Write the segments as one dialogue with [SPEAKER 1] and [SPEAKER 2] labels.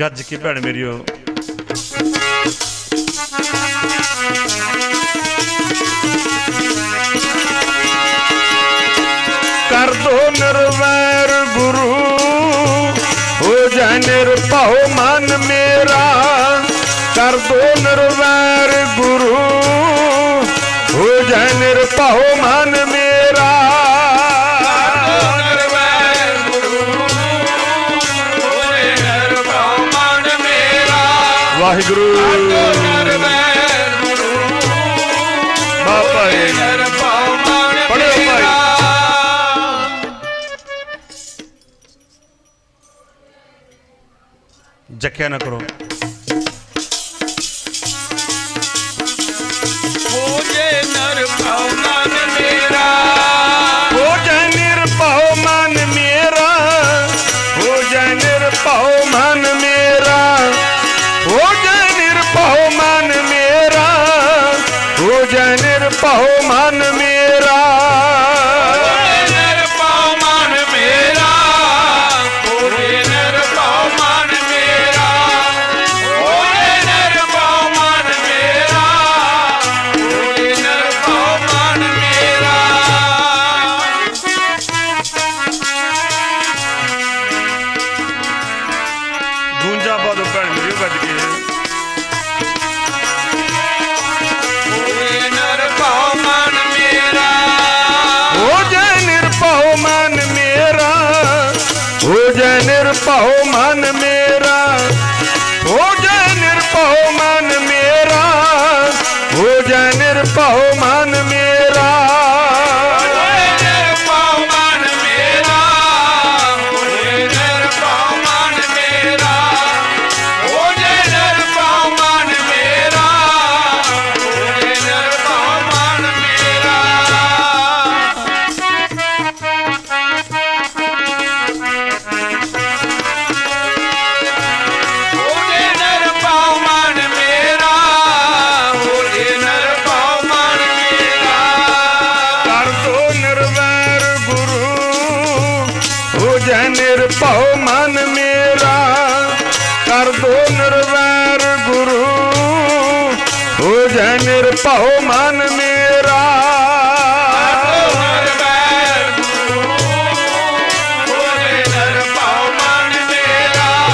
[SPEAKER 1] ਗੱਜ ਕੇ ਭੈਣ ਮੇਰੀਓ ਕਰ ਦੋ ਨਿਰਵੈਰ ਗੁਰੂ, ਹੋ ਜਾ ਨਿਰਭਉ ਮਨ ਮੇਰਾ। ਕਰ ਦੋ ਨਿਰਵੈਰ ਗੁਰੂ, ਹੋ ਜਾ ਨਿਰਭਉ ਵਾਹਿਗੁਰੂ। ਬਾਪਾ ਜੀ। ਪੜ੍ਹੋ ਭਾਈ। ਜੱਕਿਆ ਨਾ ਕਰੋ। ਜਾ ਨਿਰਭਉ ਮਨ ਜਾ ਨਿਰਭਉ ਮਨ ਜੈ ਨਿਰਭਉ ਮਨ ਮੇਰਾ ਕਰ ਦੋ ਨਿਰਵੈਰ ਗੁਰੂ। ਹੋ ਜੈ ਨਿਰਭਉ ਮਨ ਮੇਰਾ।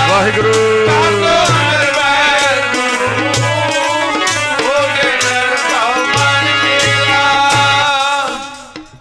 [SPEAKER 1] ਵਾਹਿਗੁਰੂ।